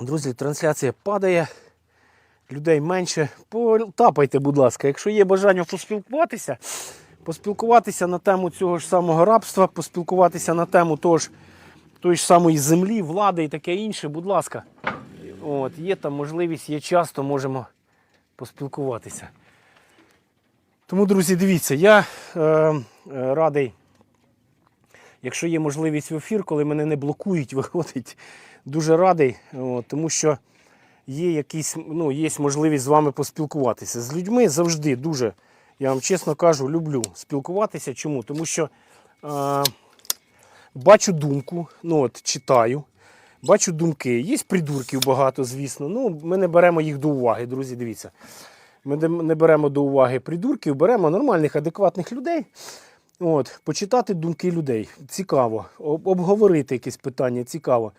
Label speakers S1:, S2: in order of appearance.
S1: Друзі, трансляція падає, людей менше. Потапайте, будь ласка, якщо є бажання поспілкуватися, поспілкуватися на тему цього ж самого рабства, поспілкуватися на тему того ж, тої ж самої землі, влади і таке інше, будь ласка. От, є там можливість, є час, то можемо поспілкуватися. Тому, друзі, дивіться, я е, е, радий, якщо є можливість в ефір, коли мене не блокують, виходить, дуже радий, тому що є якісь, ну, є можливість з вами поспілкуватися. З людьми завжди дуже, я вам чесно кажу, люблю спілкуватися. Чому? Тому що е, бачу думку, ну от читаю, бачу думки. Є придурків багато, звісно. Ну, ми не беремо їх до уваги, друзі. Дивіться. Ми не беремо до уваги придурків, беремо нормальних, адекватних людей. От, почитати думки людей. Цікаво. Обговорити якісь питання, цікаво.